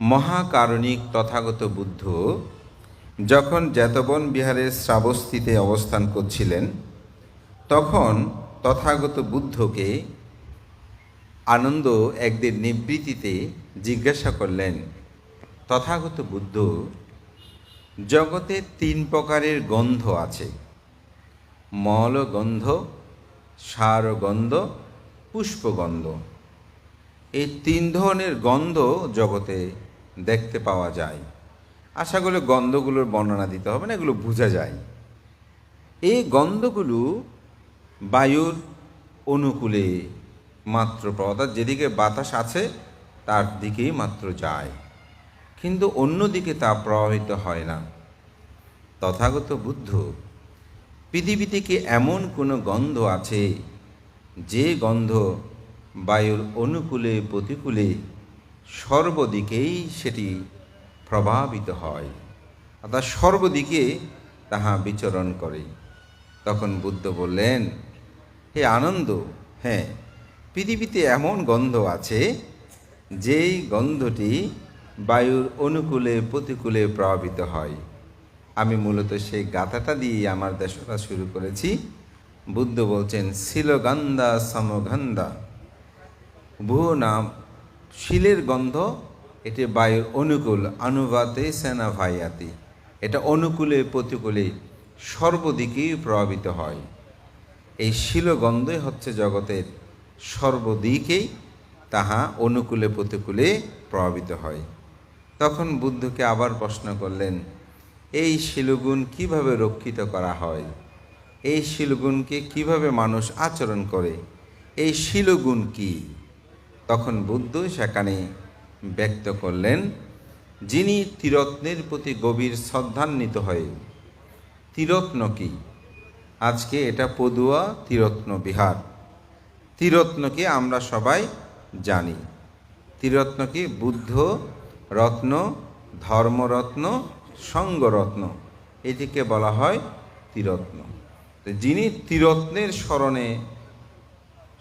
মহাকারণিক তথাগত বুদ্ধ যখন জেতবন বিহারের শ্রাবস্তিতে অবস্থান করছিলেন, তখন তথাগত বুদ্ধকে আনন্দ একদিন নিবৃত্তিতে জিজ্ঞাসা করলেন, তথাগত বুদ্ধ, জগতে তিন প্রকারের গন্ধ আছে। মলগন্ধ, সারগন্ধ, পুষ্পগন্ধ। এই তিন ধরনের গন্ধ জগতে দেখতে পাওয়া যায়। আশা করি গন্ধগুলোর বর্ণনা দিতে হবে না, এগুলো বোঝা যায়। এই গন্ধগুলো বায়ুর অনুকূলে মাত্র অর্থাৎ যেদিকে বাতাস আছে, তার দিকেই মাত্র যায়। কিন্তু অন্যদিকে তা প্রভাবিত হয় না। তথাগত বুদ্ধ, পৃথিবীতে কি এমন কোনো গন্ধ আছে, যে গন্ধ বায়ুর অনুকূলে, প্রতিকূলে সর্বদিকেই সেটি প্রভাবিত হয়। অর্থাৎ সর্বদিকে তাহা বিচরণ করে। তখন বুদ্ধ বললেন, হে আনন্দ হ্যাঁ পৃথিবীতে এমন গন্ধ আছে, যেই গন্ধটি বায়ুর অনুকূলে প্রতিকূলে প্রভাবিত হয়। আমি মূলত সেই গাথাটা দিয়ে আমার দেশটা শুরু করেছি। বুদ্ধ বলছেন, শিলগন্ধা সমগন্ধা ভূ নাম শিলের গন্ধ, এটি বায়ুর অনুকূল অনুবাতে সেনা ভাইয়াতি এটা অনুকূলে প্রতিকূলে সর্বদিকেই প্রভাবিত হয়। এই শিলগন্ধই হচ্ছে জগতের সর্বদিকেই তাহা অনুকূলে প্রতিকূলে প্রভাবিত হয়। তখন বুদ্ধকে আবার প্রশ্ন করলেন, এই শিলগুণ কীভাবে রক্ষিত করা হয়? এই শিলগুণকে কীভাবে মানুষ আচরণ করে? এই শিলগুণ কি? তখন বুদ্ধ সেখানে ব্যক্ত করলেন, যিনি তিরত্নের প্রতি গভীর শ্রদ্ধান্বিত হয়ে, তিরত্ন কি? আজকে এটা পদুয়া তিরত্ন বিহার। তিরত্নকে আমরা সবাই জানি। ত্রিরত্ন কি বুদ্ধ, রত্ন, ধর্মরত্ন, সঙ্গরত্ন, এটিকে বলা হয় ত্রিরত্ন তো যিনি তিরত্নের স্মরণে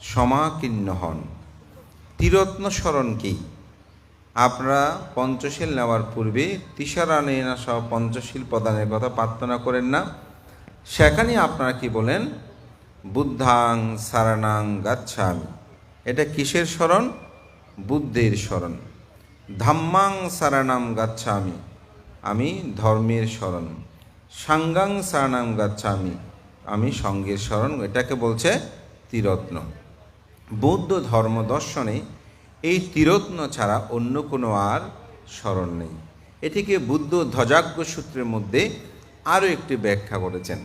সমাকীর্ণ হন ত্রিরত্ন স্মরণ কি? আপনারা পঞ্চশীল নেওয়ার পূর্বে তিসারানে সহ পঞ্চশীল প্রদানের কথা প্রার্থনা করেন না। সেখানে আপনারা কি বলেন? বুদ্ধাং সারানাং গাচ্ছামি। এটা কিসের স্মরণ? বুদ্ধের স্মরণ। ধাম্মাং সারানাম গাচ্ছামি। আমি ধর্মের স্মরণ। সাঙ্গাং সারানাম গাচ্ছামি। আমি সঙ্গের স্মরণ। এটাকে বলছে তীরত্ন। বৌদ্ধ ধর্ম দর্শনে এই তীরত্ন ছাড়া অন্য কোনো আর স্মরণ নেই। এটিকে বুদ্ধ ধ্বজাজ্ঞ সূত্রের মধ্যে আরও একটি ব্যাখ্যা করেছেন।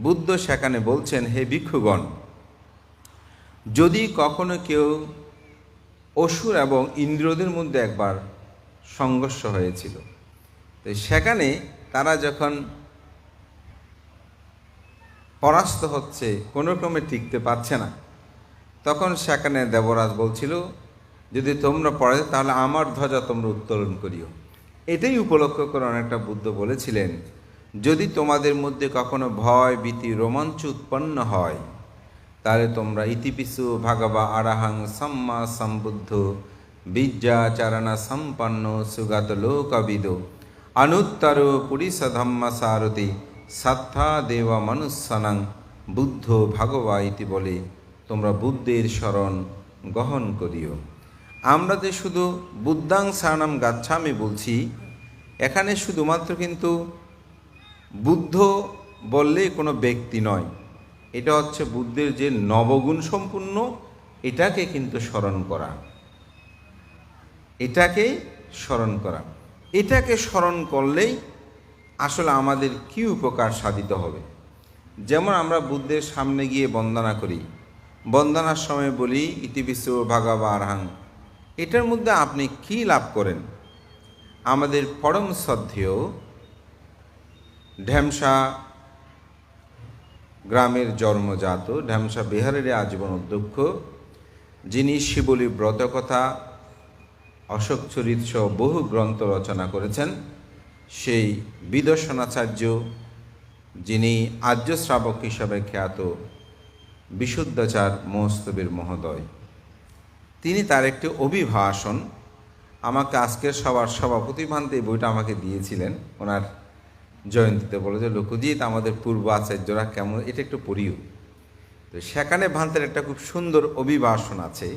বুদ্ধ সেখানে বলছেন, হে ভিক্ষুগণ, যদি কখনো কেউ অসুর এবং ইন্দ্রদের মধ্যে একবার সংঘর্ষ হয়েছিল, তো সেখানে তারা যখন পরাস্ত হচ্ছে, কোনো ক্রমে টিকতে পারছে না। তখন সেখানে দেবরাজ বলছিল, যদি তোমরা পড়ে, তাহলে আমার ধ্বজা তোমরা উত্তোলন করিও। এটাই উপলক্ষ করে অনেকটা বুদ্ধ বলেছিলেন, যদি তোমাদের মধ্যে কখনো ভয়, ভীতি, রোমাঞ্চ উৎপন্ন হয়, তাহলে তোমরা ইতিপিসু ভাগবা আরাহাং সম্মা সম্বুদ্ধ বিদ্যাচারণা সম্পন্ন সুগাত লোকবিদ অনুত্তর পুরিষ ধম্মা সারথি সাত্থা দেবা মনুষ্যানাং বুদ্ধ ভাগবা ইতি বলে। তোমরা বুদ্ধের স্মরণ গ্রহণ করিও। আমরা যে শুধু বুদ্ধাং সারণাম গাচ্ছামি বলছি, এখানে শুধুমাত্র কিন্তু বুদ্ধ বললেই কোনো ব্যক্তি নয়। এটা হচ্ছে বুদ্ধের যে নবগুণ সম্পূর্ণ, এটাকে কিন্তু স্মরণ করা। এটাকে স্মরণ করা। এটাকে স্মরণ করলেই আসলে আমাদের কি উপকার সাধিত হবে? যেমন আমরা বুদ্ধের সামনে গিয়ে বন্দনা করি বন্দনার সময় বলি ইতিবিশ্ব ভাগাবা আরহাং এটার মধ্যে আপনি কি লাভ করেন? আমাদের পরম শ্রদ্ধেয় ঢ্যামসা গ্রামের জন্মজাত ঢ্যামসা বিহারের আজীবন অধ্যক্ষ, যিনি শিবলী ব্রতকথা, অশোক চরিত সহ বহু গ্রন্থ রচনা করেছেন। সেই বিদর্শনাচার্য, যিনি আর্য শ্রাবক হিসাবে খ্যাত বিশুদ্ধাচার মহস্তবীর মহোদয়। তিনি তার একটি অভিভাষণ আমাকে আজকের সবার সভাপতি এই বইটা আমাকে দিয়েছিলেন। ওনার জয়ন্তীতে বলে যে লোকজিৎ, আমাদের পূর্ব আচার্যরা কেমন এটা একটু পড়িও। তো সেখানে ভান্তের একটা খুব সুন্দর অভিবাসন আছে,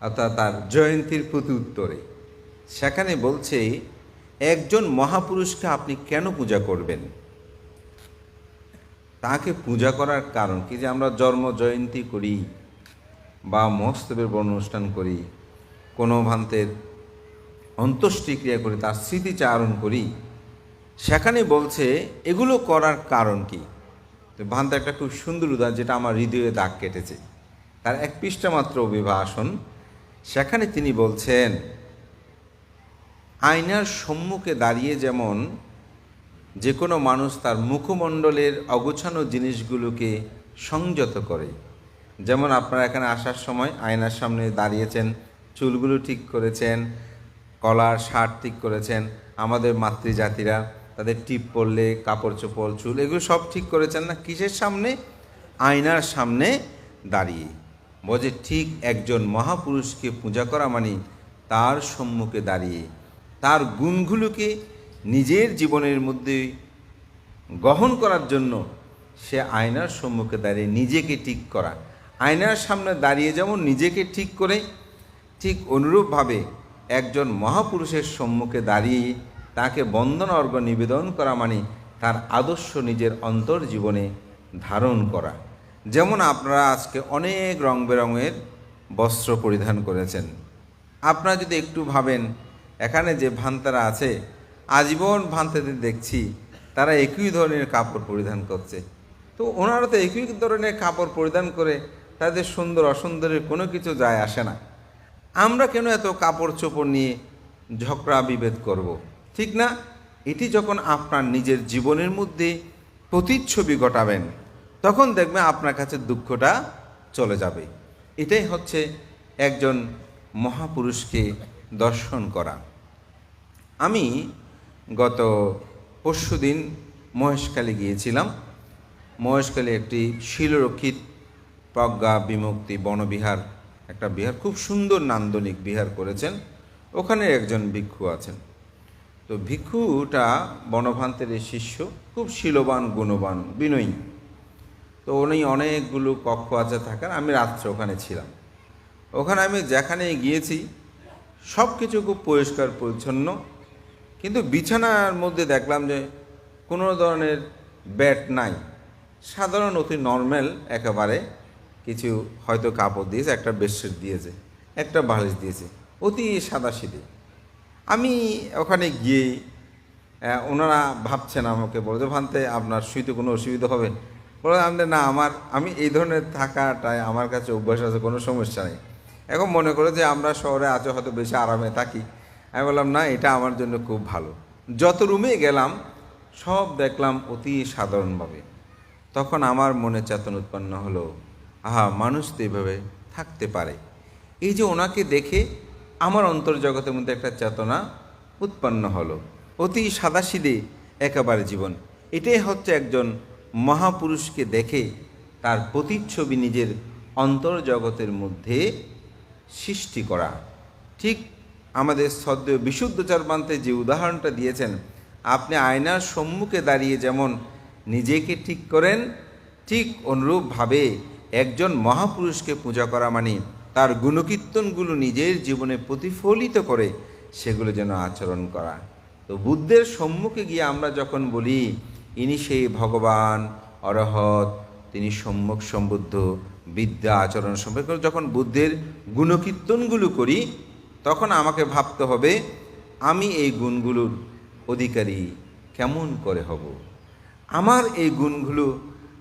অর্থাৎ তার জয়ন্তীর প্রতি উত্তরে। সেখানে বলছে, একজন মহাপুরুষকে আপনি কেন পূজা করবেন? তাকে পূজা করার কারণ কি যে আমরা জন্ম জয়ন্তী করি বা মহোৎসবের বর্ণ অনুষ্ঠান করি, কোনো ভান্তের অন্ত্যেষ্টিক্রিয়া করি, তার স্মৃতিচারণ করি, সেখানে বলছে এগুলো করার কারণ কি? তো ভান্তে একটা খুব সুন্দর উদাহরণ যেটা আমার হৃদয়ে দাগ কেটেছে। তার এক পৃষ্ঠা মাত্র অভিভাষণ, সেখানে তিনি বলছেন, আয়নার সম্মুখে দাঁড়িয়ে যেমন যে কোনো মানুষ তার মুখমণ্ডলের অগোছানো জিনিসগুলোকে সংযত করে। যেমন আপনারা এখানে আসার সময় আয়নার সামনে দাঁড়িয়েছেন, চুলগুলো ঠিক করেছেন, কলার শার্ট ঠিক করেছেন, আমাদের মাতৃজাতিরা তাদের টিপ পরলে, কাপড় চোপড়, চুল এগুলো সব ঠিক করেছেন না? কিসের সামনে? আয়নার সামনে দাঁড়িয়ে। বলছে, ঠিক একজন মহাপুরুষকে পূজা করা মানে তার সম্মুখে দাঁড়িয়ে। তার গুণগুলোকে নিজের জীবনের মধ্যে গ্রহণ করার জন্য সে আয়নার সম্মুখে দাঁড়িয়ে নিজেকে ঠিক করা। আয়নার সামনে দাঁড়িয়ে যেমন নিজেকে ঠিক করে, ঠিক অনুরূপভাবে একজন মহাপুরুষের সম্মুখে দাঁড়িয়ে তাকে বন্দন অর্ঘ নিবেদন করা মানে তার আদর্শ নিজের অন্তর জীবনে ধারণ করা। যেমন আপনারা আজকে অনেক রং বেরঙের বস্ত্র পরিধান করেছেন। আপনারা যদি একটু ভাবেন, এখানে যে ভান্তারা আছে আজীবন ভান্তাদের দেখছি, তারা একই ধরনের কাপড় পরিধান করছে। তো ওনারা তো একই ধরনের কাপড় পরিধান করে, তাদের সুন্দর অসুন্দরের কোনো কিছু যায় আসে না। আমরা কেন এত কাপড় চোপড় নিয়ে ঝগড়া বিভেদ করব। ঠিক না? এটি যখন আপনার নিজের জীবনের মধ্যে প্রতিচ্ছবি ঘটাবেন, তখন দেখবেন আপনার কাছে দুঃখটা চলে যাবে। এটাই হচ্ছে একজন মহাপুরুষকে দর্শন করা। আমি গত পরশু দিন মহেশখালী গিয়েছিলাম। মহেশখালী একটি শিলরক্ষিত প্রজ্ঞা বিমুক্তি বনবিহার একটা বিহার, খুব সুন্দর নান্দনিক বিহার করেছেন। ওখানে একজন ভিক্ষু আছেন। তো ভিক্ষুটা বনভান্তের শিষ্য, খুব শিলবান, গুণবান, বিনয়ী। তো উনি অনেকগুলো কক্ষ আছে থাকার, আমি রাত্রে ওখানে ছিলাম। ওখানে আমি যেখানে গিয়েছি সব কিছু খুব পরিষ্কার, পরিচ্ছন্ন। কিন্তু বিছানার মধ্যে দেখলাম যে কোনো ধরনের ব্যাট নাই। সাধারণ অতি নর্মাল একেবারে। কিছু হয়তো কাপড় দিয়েছে, একটা বেডশিট দিয়েছে, একটা বালিশ দিয়েছে, অতি সাদা সিদে আমি ওখানে গিয়ে ওনারা ভাবছেন আমাকে বলছে ভানতে, আপনার শুইতে কোনো অসুবিধা হবে? বলে আমাদের না, আমার, আমি এই ধরনের থাকাটায় আমার কাছে অভ্যাস আছে, কোনো সমস্যা নেই। এখন মনে করে যে, আমরা শহরে আছো হয়তো বেশি আরামে থাকি। আমি বললাম, না, এটা আমার জন্য খুব ভালো। যত রুমে গেলাম, সব দেখলাম অতি সাধারণভাবে। তখন আমার মনে চেতন উৎপন্ন হলো, আহা, মানুষ তো এইভাবে থাকতে পারে। এই যে ওনাকে দেখে আমার অন্তর্জগতের মধ্যে একটা চেতনা উৎপন্ন হলো, অতি সাদাসিদে একেবারে জীবন। এটাই হচ্ছে একজন মহাপুরুষকে দেখে তার প্রতিচ্ছবি নিজের অন্তর্জগতের মধ্যে সৃষ্টি করা। ঠিক আমাদের সদ্য বিশুদ্ধচার বান্তে যে উদাহরণটা দিয়েছেন, আপনি আয়নার সম্মুখে দাঁড়িয়ে যেমন নিজেকে ঠিক করেন, ঠিক অনুরূপভাবে একজন মহাপুরুষকে পূজা করা মানে তার গুণকীর্তনগুলো নিজের জীবনে প্রতিফলিত করে সেগুলো যেন আচরণ করা। তো বুদ্ধের সম্মুখে গিয়ে আমরা যখন বলি, ইনি সেই ভগবান অরহত তিনি সম্মুখ সম্বুদ্ধ, বিদ্যা আচরণ সম্পর্কে, যখন বুদ্ধের গুণকীর্তনগুলো করি তখন আমাকে ভাবতে হবে, আমি এই গুণগুলোর অধিকারী, কেমন করে হব? আমার এই গুণগুলো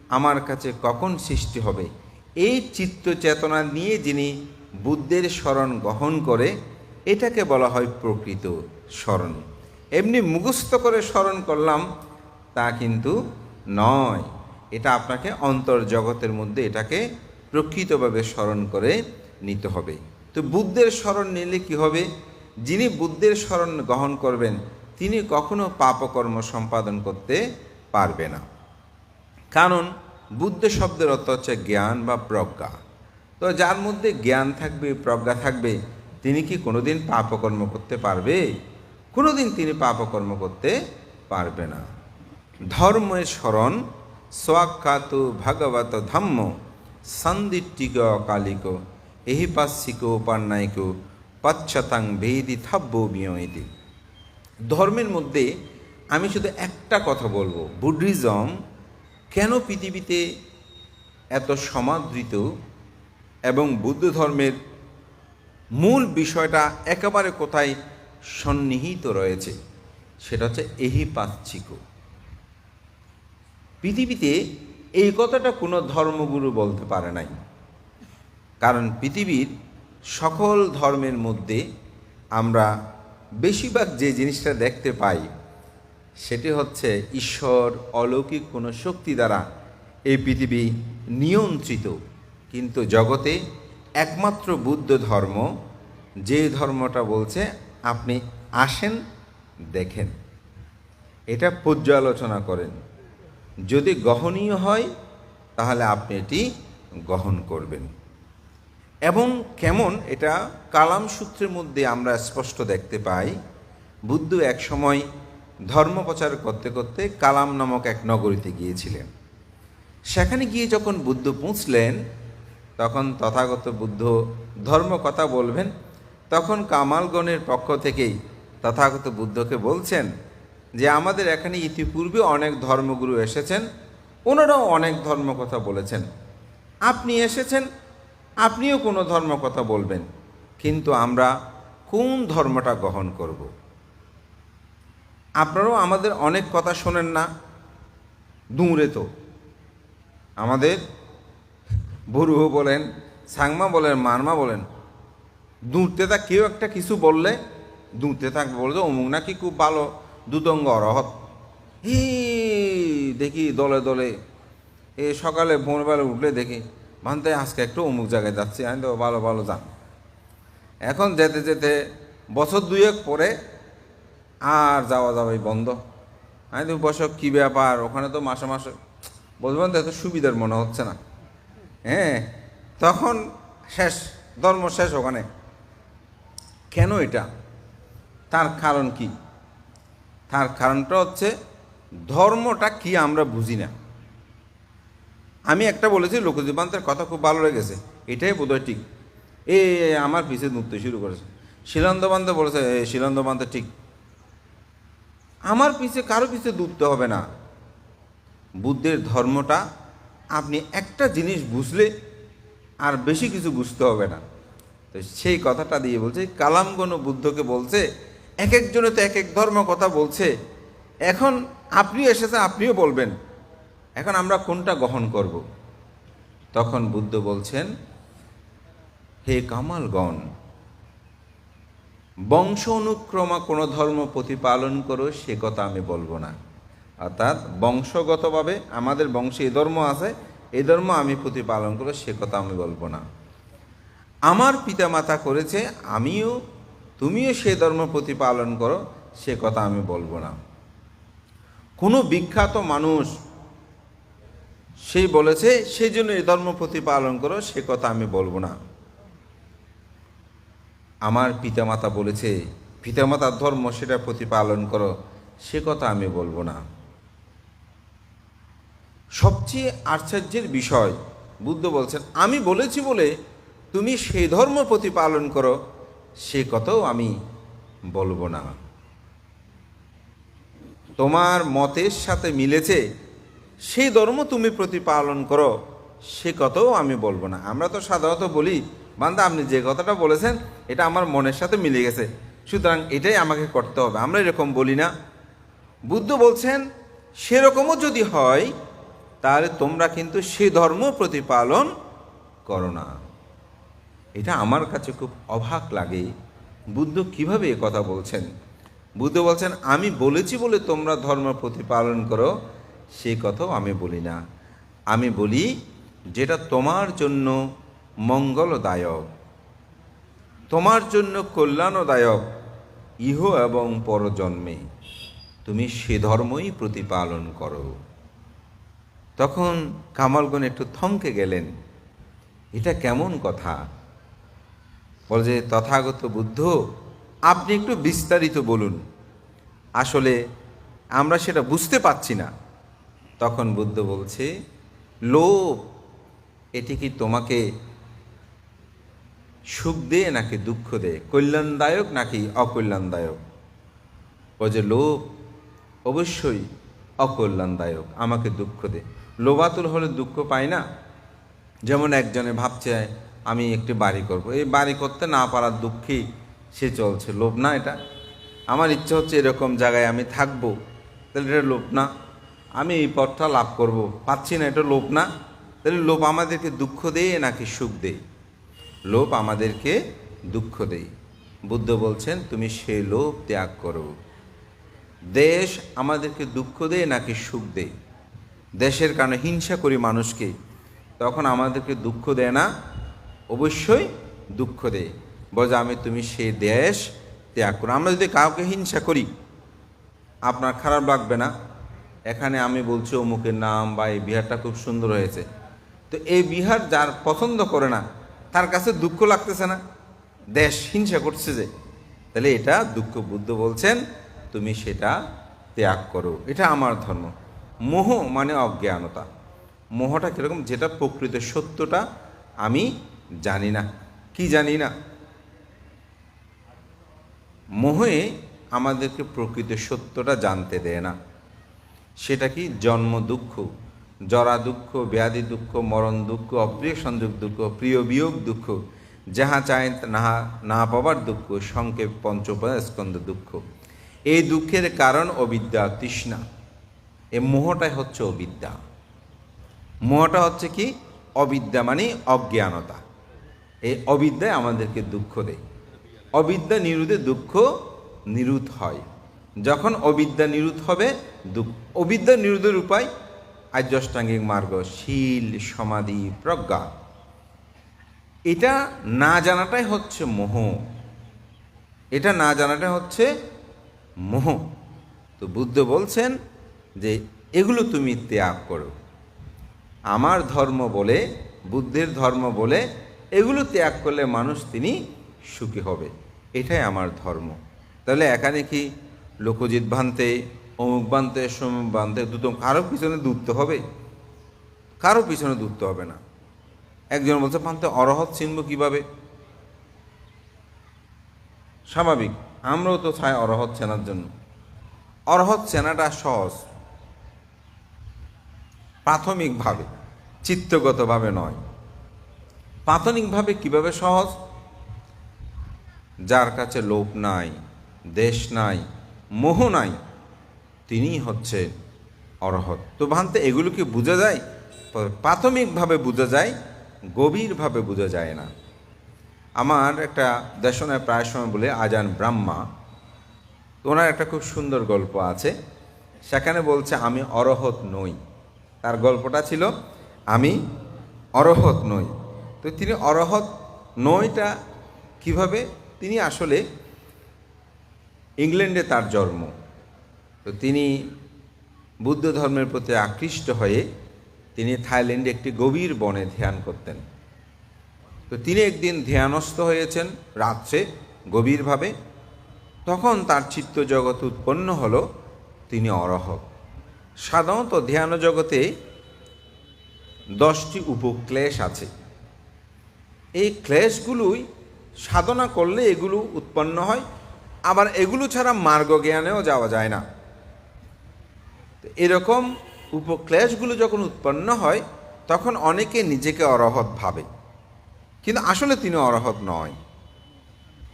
আমার কাছে কখন সৃষ্টি হবে? এই চিত্ত চেতনা নিয়ে যিনি বুদ্ধের স্মরণ গ্রহণ করে, এটাকে বলা হয় প্রকৃত স্মরণ। এমনি মুখস্থ করে স্মরণ করলাম, তা কিন্তু নয়। এটা আপনাকে অন্তর জগতের মধ্যে এটাকে প্রকৃতভাবে স্মরণ করে নিতে হবে। তো বুদ্ধের স্মরণ নিলে কি হবে? যিনি বুদ্ধের স্মরণ গ্রহণ করবেন, তিনি কখনো পাপকর্ম সম্পাদন করতে পারবে না। কারণ বুদ্ধ শব্দের অর্থ হচ্ছে জ্ঞান বা প্রজ্ঞা। তো যার মধ্যে জ্ঞান থাকবে, প্রজ্ঞা থাকবে, তিনি কি কোনোদিন পাপকর্ম করতে পারবে? কোনোদিন তিনি পাপকর্ম করতে পারবে না। ধর্মের স্মরণ স্বাক্ষাত ভাগবত ধম্ম সন্দিটিক অকালিক এহি পাশ্চিক উপান্নায়িক পাচ্ছতাং বেদি থাব্য বিয়তি ধর্মের মধ্যে আমি শুধু একটা কথা বলব, বুদ্ধিজম কেন পৃথিবীতে এত সমাদৃত এবং বুদ্ধ ধর্মের মূল বিষয়টা একেবারে কোথায় সন্নিহিত রয়েছে, সেটা হচ্ছে এহি পাচ্ছিক। পৃথিবীতে এই কথাটা কোনো ধর্মগুরু বলতে পারে নাই। কারণ পৃথিবীর সকল ধর্মের মধ্যে আমরা বেশিরভাগ যে জিনিসটা দেখতে পাই, সেটি হচ্ছে ঈশ্বর অলৌকিক কোনো শক্তি দ্বারা এই পৃথিবী নিয়ন্ত্রিত। কিন্তু জগতে একমাত্র বুদ্ধ ধর্ম, যে ধর্মটা বলছে, আপনি আসেন, দেখেন। এটা পর্যালোচনা করেন। যদি গহনীয় হয়, তাহলে আপনি এটি গ্রহণ করবেন। এবং কেমন এটা কালাম সূত্রের মধ্যে আমরা স্পষ্ট দেখতে পাই। বুদ্ধ এক সময় ধর্ম প্রচার করতে করতে কালাম নামক এক নগরীতে গিয়েছিলেন। সেখানে গিয়ে যখন বুদ্ধ পৌঁছলেন, তখন তথাগত বুদ্ধ ধর্ম কথা বলবেন। তখন কামালগণের পক্ষ থেকেই তথাগত বুদ্ধকে বলছেন যে, আমাদের এখানে ইতিপূর্বে অনেক ধর্মগুরু এসেছেন। ওনারাও অনেক ধর্ম কথা বলেছেন। আপনি এসেছেন আপনিও কোনো ধর্ম কথা বলবেন, কিন্তু আমরা কোন ধর্মটা গ্রহণ করব? আপনারাও আমাদের অনেক কথা শোনেন না, দূরে তো। আমাদের বরুহ বলেন, সাংমা বলেন, মারমা বলেন, দূরতে তা কেউ একটা কিছু বললে, দূরতে থাকবে বলছে অমুক নাকি খুব ভালো দুদঙ্গ অরহত। হি, দেখি দলে দলে, এ সকালে ভোরবেলা উঠলে দেখি ভানতে আজকে একটু অমুক জায়গায় যাচ্ছি, আমি তো ভালো ভালো যান এখন যেতে যেতে বছর দুয়েক পরে আর যাওয়া যাওয়াই বন্ধ। আমি তো বছর কী ব্যাপার, ওখানে তো মাসে মাসে বলবেন তো এত সুবিধার মনে হচ্ছে না। হ্যাঁ তখন শেষ, ধর্ম শেষ ওখানে। কেন এটা? তার কারণ কি? তার কারণটা হচ্ছে ধর্মটা কি আমরা বুঝি না। আমি একটা বলেছি, লোকজীবান্তের কথা খুব ভালো লেগেছে। এটাই বোধহয় ঠিক। এ আমার পিছে নুঁততে শুরু করেছে। শিলন্দবান্ত বলেছে শিলন্দবান্ত ঠিক। আমার পিছে, কারও পিছে ডুবতে হবে না। বুদ্ধের ধর্মটা আপনি একটা জিনিস বুঝলে আর বেশি কিছু বুঝতে হবে না। তো সেই কথাটা দিয়ে বলছে কালামগণ বুদ্ধকে বলছে এক একজনে তো এক এক ধর্ম কথা বলছে। এখন আপনি এসেছে আপনিও বলবেন। এখন আমরা কোনটা গ্রহণ করব? তখন বুদ্ধ বলছেন, হে কামালগণ, বংশ অনুক্রমা কোনো ধর্ম প্রতিপালন করো, সে কথা আমি বলব না। অর্থাৎ বংশগতভাবে আমাদের বংশে এই ধর্ম আছে, এই ধর্ম আমি প্রতিপালন করো, সে কথা আমি বলব না। আমার পিতামাতা করেছে, আমিও, তুমিও সে ধর্ম প্রতিপালন করো, সে কথা আমি বলব না। কোনো বিখ্যাত মানুষ সেই বলেছে, সেই জন্য এই ধর্ম প্রতিপালন করো, সে কথা আমি বলব না। আমার পিতামাতা বলেছে, পিতামাতার ধর্ম সেটা প্রতিপালন করো, সে কথা আমি বলব না। সবচেয়ে আশ্চর্যের বিষয়, বুদ্ধ বলছেন, আমি বলেছি বলে তুমি সেই ধর্ম প্রতিপালন করো, সে কথাও আমি বলব না। তোমার মতের সাথে মিলেছে সেই ধর্ম তুমি প্রতিপালন করো, সে কথাও আমি বলব না। আমরা তো সাধারণত বলি, বান্দা, আপনি যে কথাটা বলেছেন, এটা আমার মনের সাথে মিলে গেছে। সুতরাং এটাই আমাকে করতে হবে। আমরা এরকম বলি না। বুদ্ধ বলছেন, সেরকমও যদি হয়, তাহলে তোমরা কিন্তু সে ধর্ম প্রতিপালন করো না। এটা আমার কাছে খুব অবাক লাগে। বুদ্ধ কীভাবে এ কথা বলছেন? বুদ্ধ বলছেন, আমি বলেছি বলে তোমরা ধর্ম প্রতিপালন করো সেই কথাও আমি বলি না। আমি বলি, যেটা তোমার জন্য মঙ্গলদায়ক, তোমার জন্য কল্যাণদায়ক, ইহ এবং পরজন্মে তুমি সে ধর্মই প্রতিপালন করো। তখন কামালগণ একটু থমকে গেলেন। এটা কেমন কথা? বলে যে, তথাগত বুদ্ধ, আপনি একটু বিস্তারিত বলুন। আসলে আমরা সেটা বুঝতে পারছি না। তখন বুদ্ধ বলছে, লোভ, এটি কি তোমাকে সুখ দেয় নাকি দুঃখ দেয়? কল্যাণদায়ক নাকি অকল্যাণদায়ক? ও যে, লোভ, অবশ্যই অকল্যাণদায়ক, আমাকে দুঃখ দেয়। লোভাতুল হলে দুঃখ পায় না। যেমন একজনে ভাবছে, আমি একটি বাড়ি করব। এই বাড়ি করতে না পারার দুঃখে সে চলছে। লোভ না এটা। আমার ইচ্ছা হচ্ছে এরকম জায়গায় আমি থাকব। তাহলে এটা লোভ না। আমি এই পথটা লাভ করব। পাচ্ছি না, এটা লোভ না। তাহলে লোভ আমাদেরকে দুঃখ দেয় নাকি সুখ দেয়? লোভ আমাদেরকে দুঃখ দেয়। বুদ্ধ বলছেন, তুমি সেই লোভ ত্যাগ করো। দেশ আমাদেরকে দুঃখ দেয় নাকি সুখ দেয়? দেশের কারণে হিংসা করি মানুষকে, তখন আমাদেরকে দুঃখ দেয় না? অবশ্যই দুঃখ দেয়। বলে আমি, তুমি সেই দেশ ত্যাগ করো। আমরা যদি কাউকে হিংসা করি, আপনার খারাপ লাগবে না। এখানে আমি বলছি অমুকের নাম, বা এই বিহারটা খুব সুন্দর হয়েছে। তো এই বিহার যার পছন্দ করে না, তার কাছে দুঃখ লাগতেছে না। দেশ হিংসা করছে যে, তাহলে এটা দুঃখ বুদ্ধ বলছেন, তুমি সেটা ত্যাগ করো। এটা আমার ধর্ম। মোহ মানে অজ্ঞানতা। মোহটা কীরকম? যেটা প্রকৃত সত্যটা আমি জানি না। কি জানি না? মোহে আমাদেরকে প্রকৃত সত্যটা জানতে দেয় না। সেটা কি? জন্ম দুঃখ, জরা দুঃখ, ব্যাধি দুঃখ, মরণ দুঃখ, অপ্রিয় সংযোগ দুঃখ, প্রিয় বিয়োগ দুঃখ, যাহা চায় নাহা না পাবার দুঃখ, সংক্ষেপ পঞ্চপদ স্কন্দ দুঃখ। এই দুঃখের কারণ অবিদ্যা, তৃষ্ণা। এ মোহটাই হচ্ছে অবিদ্যা। মোহটা হচ্ছে কি? অবিদ্যা মানে অজ্ঞানতা। এই অবিদ্যায় আমাদেরকে দুঃখ দেয়। অবিদ্যা নিরুদে দুঃখ নিরুদ্ধ হয়। যখন অবিদ্যা নিরুদ্ধ হবে অবিদ্যা নিরোধের উপায় আর্যষ্টাঙ্গিক মার্গ, শীল, সমাধি, প্রজ্ঞা। এটা না জানাটাই হচ্ছে মোহ। এটা না জানাটাই হচ্ছে মোহ। তো বুদ্ধ বলছেন যে, এগুলো তুমি ত্যাগ করো। আমার ধর্ম বলে, বুদ্ধের ধর্ম বলে, এগুলো ত্যাগ করলে মানুষ তিনি সুখী হবে। এটাই আমার ধর্ম। তাহলে এখানে কি লোকজিৎ ভান্তে অমুক বানতে সমুক বানতে, দুটো কারও পিছনে দূরতে হবে। কারও পিছনে দূরতে হবে না। একজন বলছে পান্তে অরহৎ চিনব কীভাবে? স্বাভাবিক, আমরাও তো চাই অরহৎ চেনার জন্য। অরহৎ চেনাটা সহজ। প্রাথমিকভাবে, চিত্তগতভাবে নয়। প্রাথমিকভাবে কীভাবে সহজ? যার কাছে লোভ নাই, দেশ নাই, মোহ নাই তিনিই হচ্ছে অরহৎ তো ভান্তে, এগুলো কি বোঝা যায়? প্রাথমিকভাবে বোঝা যায়, গভীরভাবে বোঝা যায় না। আমার একটা দেশনায় প্রায় সময় বলে, আজান ব্রাহ্মা। ওনার একটা খুব সুন্দর গল্প আছে। সেখানে বলছে, আমি অরহৎ নই। তার গল্পটা ছিল, আমি অরহৎ নই। তো তিনি অরহৎ নইটা কীভাবে? তিনি আসলে ইংল্যান্ডে তার জন্ম। তো তিনি বুদ্ধ ধর্মের প্রতি আকৃষ্ট হয়ে তিনি থাইল্যান্ডে একটি গভীর বনে ধ্যান করতেন। তো তিনি একদিন ধ্যানস্থ হয়েছেন রাত্রে গভীরভাবে। তখন তার চিত্ত জগৎ উৎপন্ন হলো, তিনি অরহৎ সাধারণত ধ্যান জগতে দশটি উপক্লেশ আছে। এই ক্লেশগুলোই সাধনা করলে এগুলো উৎপন্ন হয়, আবার এগুলো ছাড়া মার্গ জ্ঞানেও যাওয়া যায় না। তো এরকম উপক্লেশগুলো যখন উৎপন্ন হয়, তখন অনেকে নিজেকে অরহৎ ভাবে। কিন্তু আসলে তিনি অরহৎ নয়।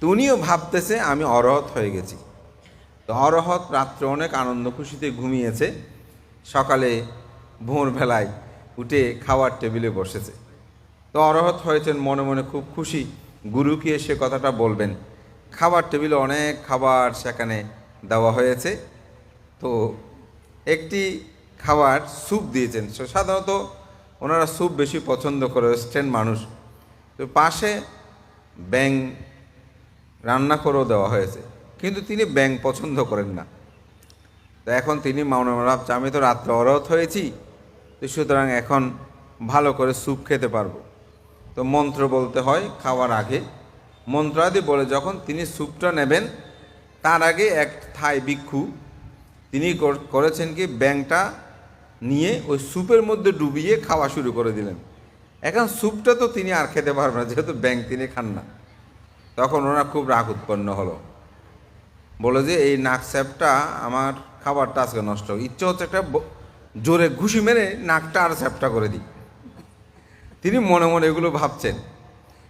তো উনিও ভাবতেছে, আমি অরহৎ হয়ে গেছি। তো অরহৎ রাত্রে অনেক আনন্দ খুশিতে ঘুমিয়েছে। সকালে ভোরবেলায় উঠে খাওয়ার টেবিলে বসেছে। তো অরহৎ হয়েছেন মনে মনে খুব খুশি। গুরুকে এসে কথাটা বলবেন? খাবার টেবিলে অনেক খাবার সেখানে দেওয়া হয়েছে। তো একটি খাবার স্যুপ দিয়েছেন। সাধারণত ওনারা স্যুপ বেশি পছন্দ করে ওয়েস্টার্ন মানুষ। তো পাশে ব্যাং রান্না করেও দেওয়া হয়েছে। কিন্তু তিনি ব্যাং পছন্দ করেন না। তো এখন তিনি মনে ভাবছে আমি তো রাত্রে অরহত হয়েছি, তো সুতরাং এখন ভালো করে স্যুপ খেতে পারব। তো মন্ত্র বলতে হয় খাওয়ার আগে। মন্ত্রাদি বলে যখন তিনি স্যুপটা নেবেন, তার আগে এক থাই ভিক্ষু তিনি কর- করেছেন কি, ব্যাংটা নিয়ে ওই স্যুপের মধ্যে ডুবিয়ে খাওয়া শুরু করে দিলেন। এখন স্যুপটা তো তিনি আর খেতে পারবেন না, যেহেতু ব্যাংক তিনি খান না। তখন ওনার খুব রাগ উৎপন্ন হলো। বলে যে, এই নাক স্যাপটা আমার খাবারটা আজকে নষ্ট। ইচ্ছে হচ্ছে একটা জোরে ঘুষি মেরে নাকটা আর স্যাপটা করে দিই। তিনি মনে মনে এগুলো ভাবছেন।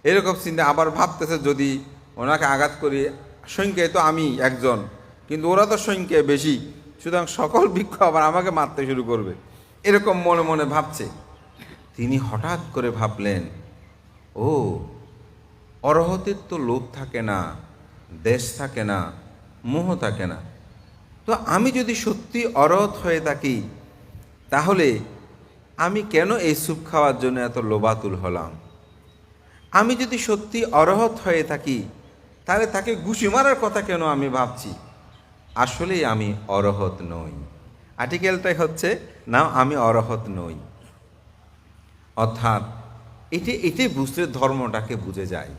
এরকম চিন্তা আবার ভাবতেছে যদি ওনাকে আঘাত করি সংখ্যায় তো আমি একজন, কিন্তু ওরা তো সংখ্যায় বেশি। সুতরাং সকল বৃক্ষ আবার আমাকে মারতে শুরু করবে। এরকম মনে মনে ভাবছে। তিনি হঠাৎ করে ভাবলেন, ও, অরহতের তো লোভ থাকে না, দেশ থাকে না, মোহ থাকে না। তো আমি যদি সত্যি অরহত হয়ে থাকি, তাহলে আমি কেন এই স্যুপ খাওয়ার জন্য এত লোবাতুল হলাম? আমি যদি সত্যি অরহত হয়ে থাকি, তাহলে তাকে ঘুষি মারার কথা কেন আমি ভাবছি? আসলেই আমি অরহত নই। আর্টিকেলটাই হচ্ছে না আমি অরহত নই। অর্থাৎ এটি এটি বুঝতে ধর্মটাকে বুঝে যায়।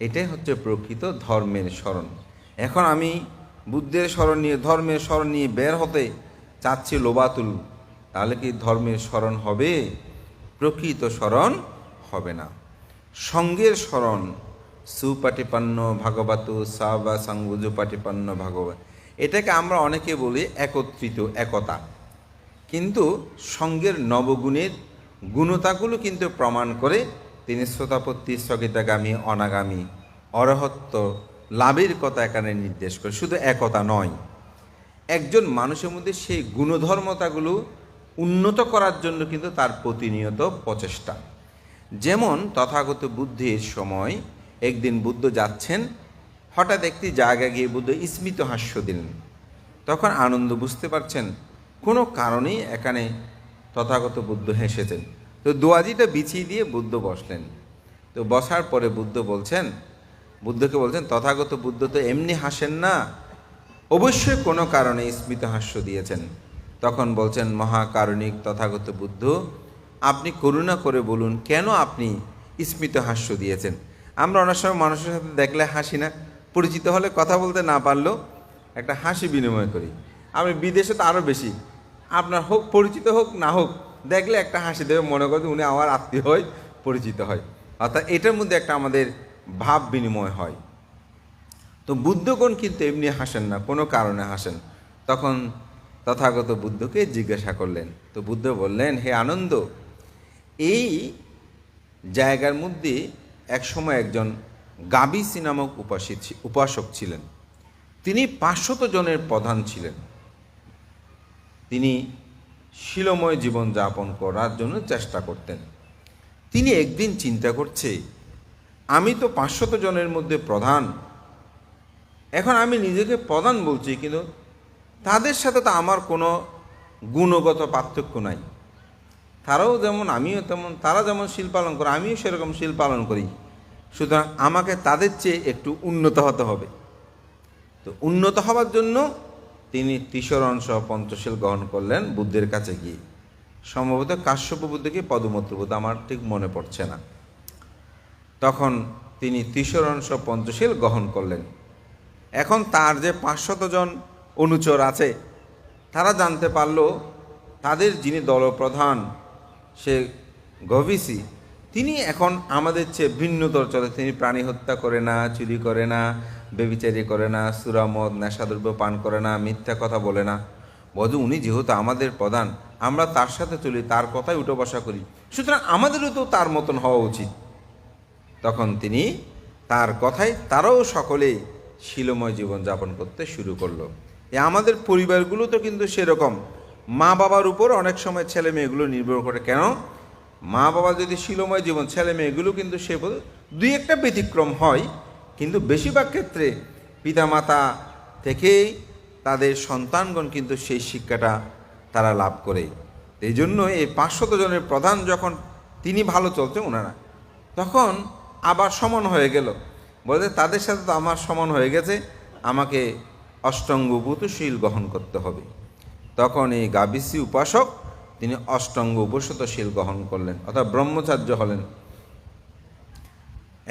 এটাই হচ্ছে প্রকৃত ধর্মের স্মরণ। এখন আমি বুদ্ধের স্মরণ নিয়ে, ধর্মের স্মরণ নিয়ে বের হতে চাচ্ছি লোবাতুল, তাহলে কি ধর্মের স্মরণ হবে? প্রকৃত স্মরণ হবে না। সঙ্গের স্মরণ, সুপাটিপান্ন ভাগবত সাবা সাঙ্গুজু পাটিপান্ন ভাগবত এটাকে আমরা অনেকে বলি একত্রিত একতা। কিন্তু সঙ্গের নবগুণের গুণতাগুলো কিন্তু প্রমাণ করে তিনি শ্রোতাপত্তি, স্থগিতাগামী, অনাগামী, অরহত্ব, লাভের কথা এখানে নির্দেশ করে, শুধু একতা নয়। একজন মানুষের মধ্যে সেই গুণধর্মতাগুলো উন্নত করার জন্য কিন্তু তার প্রতিনিয়ত প্রচেষ্টা। যেমন তথাগত বুদ্ধির সময় একদিন বুদ্ধ যাচ্ছেন হঠাৎ একটি জায়গায় গিয়ে বুদ্ধ স্মিত হাস্য দিলেন। তখন আনন্দ বুঝতে পারছেন, কোনো কারণেই এখানে তথাগত বুদ্ধ হেসেছেন। তো দোয়াজিটা বিছিয়ে দিয়ে বুদ্ধ বসলেন। তো বসার পরে বুদ্ধ বলছেন, বুদ্ধকে বলছেন, তথাগত বুদ্ধ তো এমনি হাসেন না। অবশ্যই কোনো কারণে স্মিত হাস্য দিয়েছেন। তখন বলছেন, মহাকারণিক তথাগত বুদ্ধ, আপনি করুণা করে বলুন, কেন আপনি স্মিত হাস্য দিয়েছেন? আমরা অনেক সময় মানুষের সাথে দেখলে হাসি না। পরিচিত হলে কথা বলতে না পারলেও একটা হাসি বিনিময় করি। আমি বিদেশে তো আরও বেশি। আপনার হোক, পরিচিত হোক, না হোক, দেখলে একটা হাসি দেবে, মনে করতে উনি আমার আত্মীয় হয় পরিচিত হয়। অর্থাৎ এটার মধ্যে একটা আমাদের ভাব বিনিময় হয়। তো বুদ্ধগণ কিন্তু এমনি হাসেন না, কোনো কারণে হাসেন। তখন তথাগত বুদ্ধকে জিজ্ঞাসা করলেন, তো বুদ্ধ বললেন, হে আনন্দ, এই জায়গার মধ্যে একসময় একজন গাবিসি নামক উপাসী উপাসক ছিলেন। তিনি পাঁচশত জনের প্রধান ছিলেন। তিনি শিলময় জীবন যাপন করার জন্য চেষ্টা করতেন। তিনি একদিন চিন্তা করছে, আমি তো পাঁচশত জনের মধ্যে প্রধান। এখন আমি নিজেকে প্রধান বলছি, কিন্তু তাদের সাথে তো আমার কোনো গুণগত পার্থক্য নাই। তারাও যেমন, আমিও তেমন, তারা যেমন শিল পালন করে, আমিও সেরকম শিল পালন করি। সুতরাং আমাকে তাদের চেয়ে একটু উন্নত হতে হবে। তো উন্নত হওয়ার জন্য তিনি তিসরণ সহ পঞ্চশীল গ্রহণ করলেন বুদ্ধের কাছে গিয়ে। সম্ভবত কাশ্যপ বুদ্ধকে পদমত্র বুদ্ধ? আমার ঠিক মনে পড়ছে না। তখন তিনি তিসরণ সহ পঞ্চশীল গ্রহণ করলেন। এখন তার যে পাঁচশত জন অনুচর আছে, তারা জানতে পারল তাদের যিনি দলপ্রধান, সে গভিসি তিনি এখন আমাদের চেয়ে ভিন্নতর চলে। তিনি প্রাণী হত্যা করে না, চুরি করে না বেবিচারি করে না সুরামদ নেশাদ্রব্য পান করে না, মিথ্যা কথা বলে না। বধু উনি যেহেতু আমাদের প্রধান, আমরা তার সাথে চলি, তার কথাই উঠো বসা করি। সুতরাং আমাদেরও তো তার মতন হওয়া উচিত। তখন তিনি তার কথায় তারাও সকলে শিলময় জীবনযাপন করতে শুরু করল। এ আমাদের পরিবারগুলো তো কিন্তু সেরকম। মা বাবার উপর অনেক সময় ছেলে মেয়েগুলো নির্ভর করে। কেন? মা বাবা যদি শিলময় জীবন, ছেলে মেয়েগুলো কিন্তু সে দুই একটা ব্যতিক্রম হয়, কিন্তু বেশিরভাগ ক্ষেত্রে পিতামাতা থেকেই তাদের সন্তানগণ কিন্তু সেই শিক্ষাটা তারা লাভ করে। এই জন্য এই পাঁচশত জনের প্রধান যখন তিনি ভালো চলছে ওনারা। তখন আবার সমান হয়ে গেল। বলতে তাদের সাথে তো আমার সমান হয়ে গেছে, আমাকে অষ্টঙ্গভূতশীল গ্রহণ করতে হবে। তখন এই গাবিসি উপাসক তিনি অষ্টঙ্গ উপশতশীল গ্রহণ করলেন, অর্থাৎ ব্রহ্মচার্য হলেন।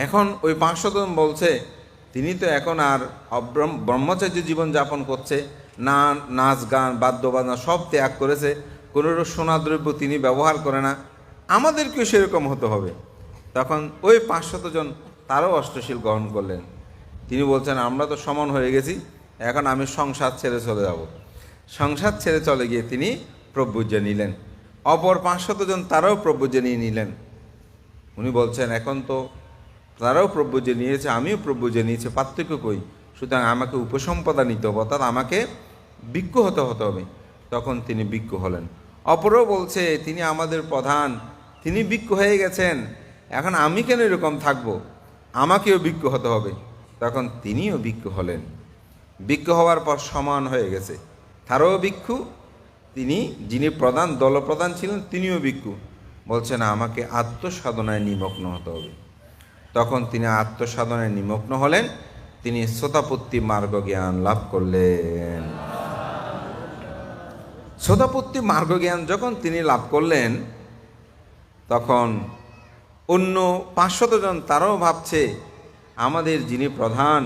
এখন ওই পাঁচশত জন বলছে, তিনি তো এখন আর ব্রহ্মচর্য জীবন যাপন করছে, না, নাচ গান বাদ্যবাদনা সব ত্যাগ করেছে কোনো সোনাদ্রব্য তিনি ব্যবহার করে না, আমাদেরকেও সেরকম হতে হবে। তখন ওই পাঁচশত জন তারও অষ্টশীল গ্রহণ করলেন। তিনি বলছেন, আমরা তো সমান হয়ে গেছি, এখন আমি সংসার ছেড়ে চলে যাব। সংসার ছেড়ে চলে গিয়ে তিনি প্রভুজ্য নিলেন। অপর পাঁচশত জন তারাও প্রভুজ্য নিয়ে নিলেন। উনি বলছেন, এখন তো তারাও প্রভুজ্য নিয়েছে, আমিও প্রভুজ্য নিয়েছে, পার্থক্য কই? সুতরাং আমাকে উপসম্পদা নিতে হবে, অর্থাৎ আমাকে বিজ্ঞ হতে হতে হবে তখন তিনি বিজ্ঞ হলেন। অপরও বলছে, তিনি আমাদের প্রধান, তিনি বিজ্ঞ হয়ে গেছেন, এখন আমি কেন এরকম থাকব? আমাকেও বিজ্ঞ হতে হবে। তখন তিনিও বিজ্ঞ হলেন। বিজ্ঞ হওয়ার পর সমান হয়ে গেছে। তারও ভিক্ষু তিনি, যিনি প্রধান, দলপ্রধান ছিলেন, তিনিও ভিক্ষু। বলছেন আমাকে আত্মসাধনায় নিমগ্ন হতে হবে। তখন তিনি আত্মসাধনায় নিমগ্ন হলেন, তিনি শ্রোতাপত্তি মার্গ জ্ঞান লাভ করলেন। শ্রোতাপত্তি মার্গ জ্ঞান যখন তিনি লাভ করলেন, তখন অন্য পাঁচশত জন তারাও ভাবছে, আমাদের যিনি প্রধান,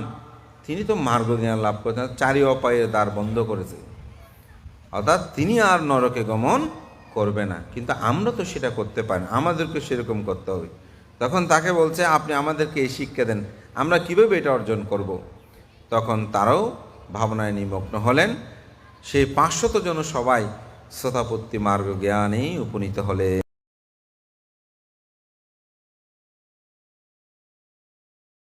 তিনি তো মার্গ জ্ঞান লাভ করেছেন, চারি অপায়ের দ্বার বন্ধ করেছে। অর্থাৎ তিনি আর নরকে গমন করবে না। কিন্তু আমরা তো সেটা করতে পারি না। আমাদেরকে সেরকম করতে হবে। তখন তাকে বলছে, আপনি আমাদেরকে এই শিক্ষা দেন। আমরা কীভাবে এটা অর্জন করব। তখন তারাও ভাবনায় নিমগ্ন হলেন। সেই পাঁচশত জন সবাই শ্রোতাপত্তি মার্গ জ্ঞানেই উপনীত হলেন।